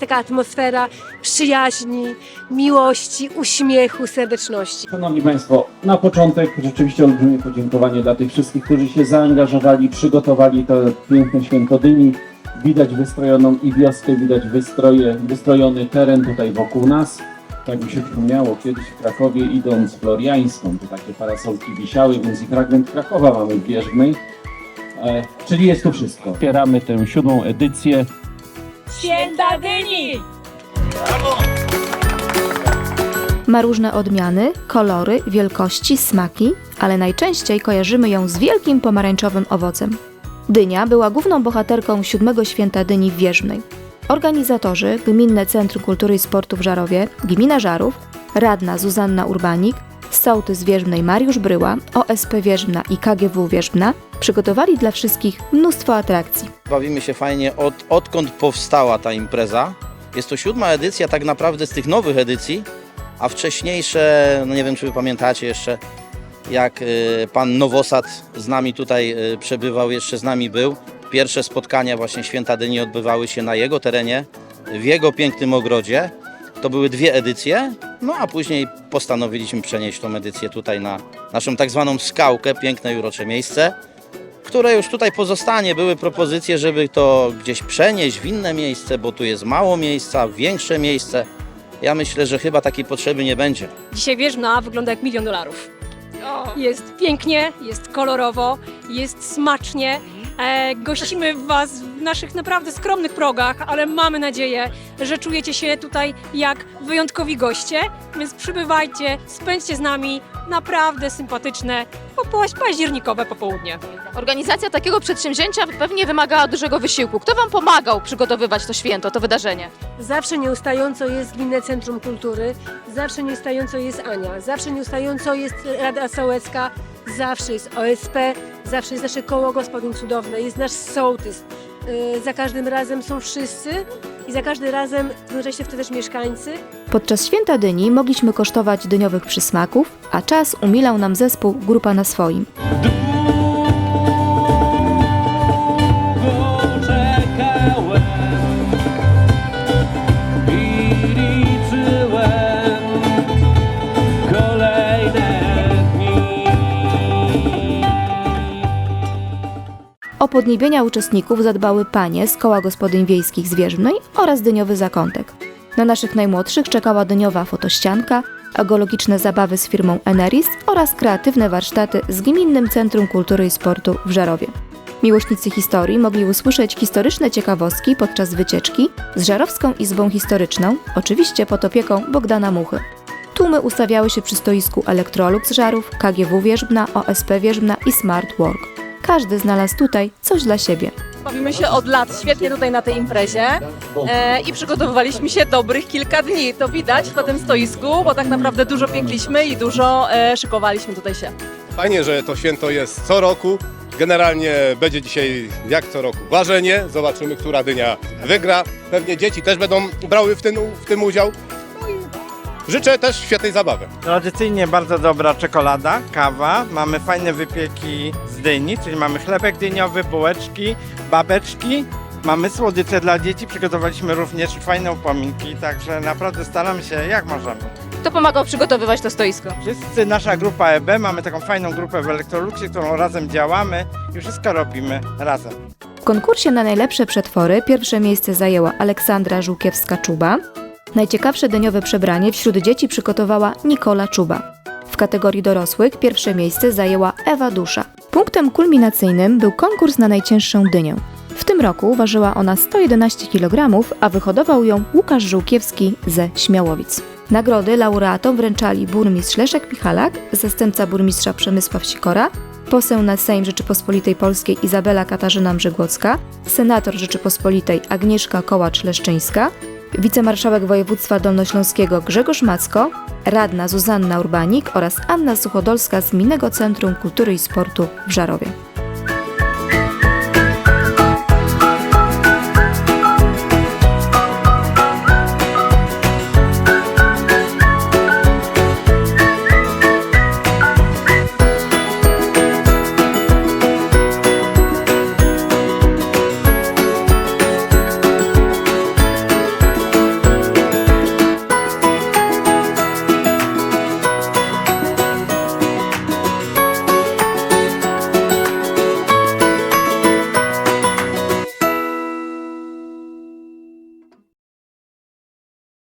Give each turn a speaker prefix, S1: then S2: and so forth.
S1: taka atmosfera przyjaźni, miłości, uśmiechu, serdeczności.
S2: Szanowni Państwo, na początek rzeczywiście olbrzymie podziękowanie dla tych wszystkich, którzy się zaangażowali, przygotowali to piękne święto dyni. Widać wystrojoną i wioskę, widać wystroje, wystrojony teren tutaj wokół nas. Tak mi się przypomniało kiedyś w Krakowie idąc Floriańską, to takie parasolki wisiały, więc i fragment Krakowa mamy w Bierzmej. E, czyli jest to wszystko. Wspieramy tę siódmą edycję.
S1: Święta Dyni!
S3: Ma różne odmiany, kolory, wielkości, smaki, ale najczęściej kojarzymy ją z wielkim pomarańczowym owocem. Dynia była główną bohaterką siódmego święta dyni w Wierzmnej. Organizatorzy Gminne Centrum Kultury i Sportu w Żarowie, Gmina Żarów, radna Zuzanna Urbanik, sołtys Wierzmnej Mariusz Bryła, OSP Wierzmna i KGW Wierzmna przygotowali dla wszystkich mnóstwo atrakcji.
S4: Bawimy się fajnie od, odkąd powstała ta impreza. Jest to siódma edycja tak naprawdę z tych nowych edycji, a wcześniejsze, no nie wiem czy wy pamiętacie jeszcze, jak y, pan Nowosad z nami tutaj y, przebywał, jeszcze z nami był. Pierwsze spotkania właśnie Święta Dyni odbywały się na jego terenie, w jego pięknym ogrodzie. To były dwie edycje, no a później postanowiliśmy przenieść tą edycję tutaj na naszą tak zwaną skałkę, piękne i urocze miejsce które już tutaj pozostanie. Były propozycje, żeby to gdzieś przenieść w inne miejsce, bo tu jest mało miejsca, większe miejsce. Ja myślę, że chyba takiej potrzeby nie będzie.
S5: Dzisiaj Wierzbna wygląda jak milion dolarów. Jest pięknie, jest kolorowo, jest smacznie. E, gościmy Was w naszych naprawdę skromnych progach, ale mamy nadzieję, że czujecie się tutaj jak wyjątkowi goście, więc przybywajcie, spędźcie z nami naprawdę sympatyczne, październikowe popołudnie.
S6: Organizacja takiego przedsięwzięcia pewnie wymagała dużego wysiłku. Kto Wam pomagał przygotowywać to święto, to wydarzenie?
S1: Zawsze nieustająco jest Gminne Centrum Kultury, zawsze nieustająco jest Ania, zawsze nieustająco jest Rada Sołecka, zawsze jest OSP, zawsze jest nasze koło gospodyń cudowne, jest nasz sołtys. Yy, Za każdym razem są wszyscy i za każdym razem jednocześnie wtedy też mieszkańcy.
S3: Podczas święta dyni mogliśmy kosztować dyniowych przysmaków, a czas umilał nam zespół Grupa na swoim. Podniebienia uczestników zadbały panie z koła gospodyń wiejskich z oraz dyniowy zakątek. Na naszych najmłodszych czekała dyniowa fotościanka, agologiczne zabawy z firmą Eneris oraz kreatywne warsztaty z Gminnym Centrum Kultury i Sportu w Żarowie. Miłośnicy historii mogli usłyszeć historyczne ciekawostki podczas wycieczki z Żarowską Izbą Historyczną, oczywiście pod opieką Bogdana Muchy. Tłumy ustawiały się przy stoisku Elektrolux Żarów, KGW Wierzbna, OSP Wierzbna i Smart Work. Każdy znalazł tutaj coś dla siebie.
S7: Bawimy się od lat świetnie tutaj na tej imprezie e, i przygotowywaliśmy się dobrych kilka dni. To widać na tym stoisku, bo tak naprawdę dużo piekliśmy i dużo e, szykowaliśmy tutaj się.
S8: Fajnie, że to święto jest co roku. Generalnie będzie dzisiaj jak co roku ważenie. Zobaczymy, która dynia wygra. Pewnie dzieci też będą brały w tym, w tym udział. Życzę też świetnej zabawy.
S9: Tradycyjnie bardzo dobra czekolada, kawa, mamy fajne wypieki z dyni, czyli mamy chlebek dyniowy, bułeczki, babeczki, mamy słodycze dla dzieci, przygotowaliśmy również fajne upominki, także naprawdę staramy się jak możemy.
S6: Kto pomagał przygotowywać to stoisko?
S9: Wszyscy, nasza grupa EB, mamy taką fajną grupę w Electroluxie, którą razem działamy i wszystko robimy razem.
S3: W konkursie na najlepsze przetwory pierwsze miejsce zajęła Aleksandra Żółkiewska-Czuba. Najciekawsze dyniowe przebranie wśród dzieci przygotowała Nikola Czuba. W kategorii dorosłych pierwsze miejsce zajęła Ewa Dusza. Punktem kulminacyjnym był konkurs na najcięższą dynię. W tym roku ważyła ona 111 kg, a wyhodował ją Łukasz Żółkiewski ze Śmiałowic. Nagrody laureatom wręczali burmistrz Leszek Michalak, zastępca burmistrza Przemysław Sikora, poseł na Sejm Rzeczypospolitej Polskiej Izabela Katarzyna Mrzygłocka, senator Rzeczypospolitej Agnieszka Kołacz-Leszczyńska, wicemarszałek województwa dolnośląskiego Grzegorz Macko, radna Zuzanna Urbanik oraz Anna Suchodolska z Gminnego Centrum Kultury i Sportu w Żarowie.